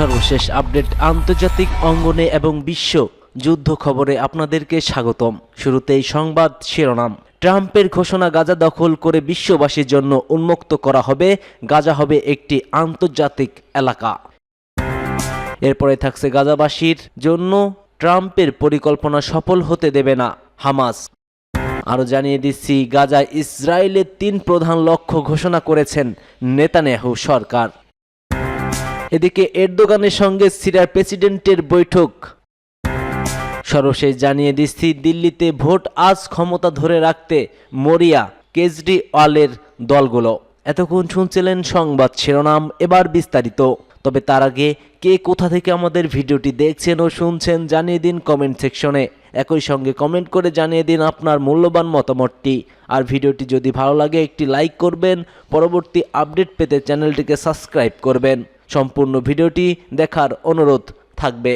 সর্বশেষ আপডেট আন্তর্জাতিক অঙ্গনে এবং বিশ্ব যুদ্ধ খবরে আপনাদেরকে স্বাগতম। শুরুতেই সংবাদ শিরোনাম। ট্রাম্পের ঘোষণা গাজা দখল করে বিশ্ববাসীর জন্য উন্মুক্ত করা হবে। গাজা হবে একটি আন্তর্জাতিক এলাকা। এরপরে থাকছে গাজাবাসীর জন্য ট্রাম্পের পরিকল্পনা সফল হতে দেবে না হামাস। আরও জানিয়ে দিচ্ছি গাজা ইসরায়েলের তিন প্রধান লক্ষ্য ঘোষণা করেছেন নেতানিয়াহু সরকার। এদিকে এরদোগানের সঙ্গে সিরিয়ার প্রেসিডেন্টের বৈঠক। সর্বশেষ জানিয়ে দিচ্ছি, দিল্লিতে ভোট আজ ক্ষমতা ধরে রাখতে মরিয়া কেজরিওয়ালের দলগুলো। এতক্ষণ শুনছিলেন সংবাদ শিরোনাম, এবার বিস্তারিত। তবে তার আগে, কে কোথা থেকে আমাদের ভিডিওটি দেখছেন ও শুনছেন জানিয়ে দিন কমেন্ট সেকশনে। একই সঙ্গে কমেন্ট করে জানিয়ে দিন আপনার মূল্যবান মতামতটি। আর ভিডিওটি যদি ভালো লাগে, একটি লাইক করবেন। পরবর্তী আপডেট পেতে চ্যানেলটিকে সাবস্ক্রাইব করবেন। সম্পূর্ণ ভিডিওটি দেখার অনুরোধ থাকবে।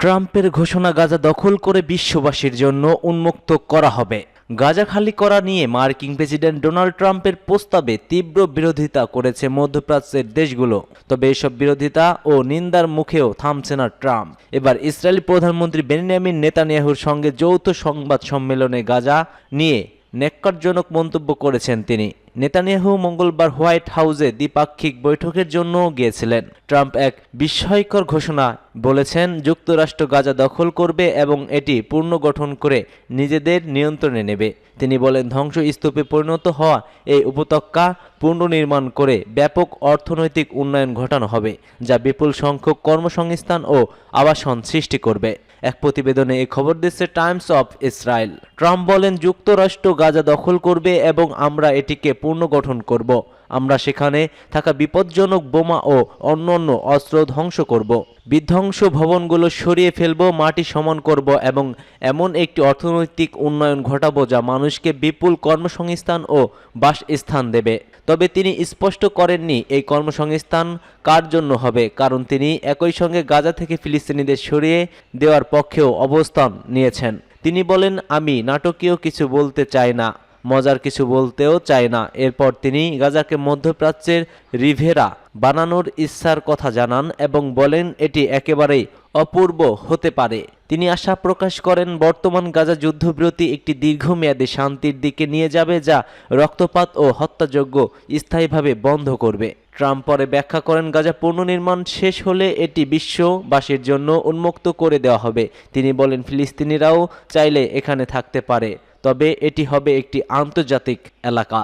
ট্রাম্পের ঘোষণা গাজা দখল করে বিশ্ববাসীর জন্য উন্মুক্ত করা হবে। গাজা খালি করা নিয়ে মার্কিন প্রেসিডেন্ট ডোনাল্ড ট্রাম্পের প্রস্তাবে তীব্র বিরোধিতা করেছে মধ্যপ্রাচ্যের দেশগুলো। তবে এসব বিরোধিতা ও নিন্দার মুখেও থামছে না ট্রাম্প। এবার ইসরায়েলি প্রধানমন্ত্রী বেনিয়ামিন নেতানিয়াহুর সঙ্গে যৌথ সংবাদ সম্মেলনে গাজা নিয়ে নেককারজনক মন্তব্য করেছেন তিনি। নেতানিয়াহু মঙ্গলবার হোয়াইট হাউসে দ্বিপাক্ষিক বৈঠকের জন্য গিয়েছিলেন। ট্রাম্প এক বিস্ময়কর ঘোষণা বলেছেন, যুক্তরাষ্ট্র গাজা দখল করবে এবং এটি পুনর্গঠন করে নিজেদের নিয়ন্ত্রণে নেবে। তিনি বলেন ধ্বংস স্তূপে পরিণত হওয়া এই উপত্যকা পুনর্নির্মাণ করে ব্যাপক অর্থনৈতিক উন্নয়ন ঘটানো হবে, যা বিপুল সংখ্যক কর্মসংস্থান ও আবাসন সৃষ্টি করবে। এক প্রতিবেদনে এ খবর দিচ্ছে টাইমস অফ ইসরায়েল। ট্রাম্প বলেন, যুক্তরাষ্ট্র গাজা দখল করবে এবং আমরা এটিকে পুনর্গঠন করব। আমরা সেখানে থাকা বিপজ্জনক বোমা ও অন্যান্য অস্ত্র ধ্বংস করব। বিধ্বংস ভবনগুলো সরিয়ে ফেলব, মাটি সমান করব এবং এমন একটি অর্থনৈতিক উন্নয়ন ঘটাবো যা মানুষকে বিপুল কর্মসংস্থান ও বাসস্থান দেবে। তবে তিনি স্পষ্ট করেননি এই কর্মসংস্থান কার জন্য হবে, কারণ তিনি একই সঙ্গে গাজা থেকে ফিলিস্তিনিদের সরিয়ে দেওয়ার পক্ষেও অবস্থান নিয়েছেন। তিনি বলেন, আমি নাটকীয় কিছু বলতে চাই না। মজার কিছু বলতেও চায় না। এরপর তিনি গাজাকে মধ্যপ্রাচ্যের রিভেরা বানানোর ইচ্ছার কথা জানান এবং বলেন, এটি একেবারেই অপূর্ব হতে পারে। তিনি আশা প্রকাশ করেন, বর্তমান গাজা যুদ্ধবিরতি একটি দীর্ঘমেয়াদী শান্তির দিকে নিয়ে যাবে যা রক্তপাত ও হত্যাযজ্ঞ স্থায়ীভাবে বন্ধ করবে। ট্রাম্প পরে ব্যাখ্যা করেন, গাজা পুনর্নির্মাণ শেষ হলে এটি বিশ্ববাসীর জন্য উন্মুক্ত করে দেওয়া হবে। তিনি বলেন, ফিলিস্তিনিরাও চাইলে এখানে থাকতে পারে। তবে এটি হবে একটি আন্তর্জাতিক এলাকা।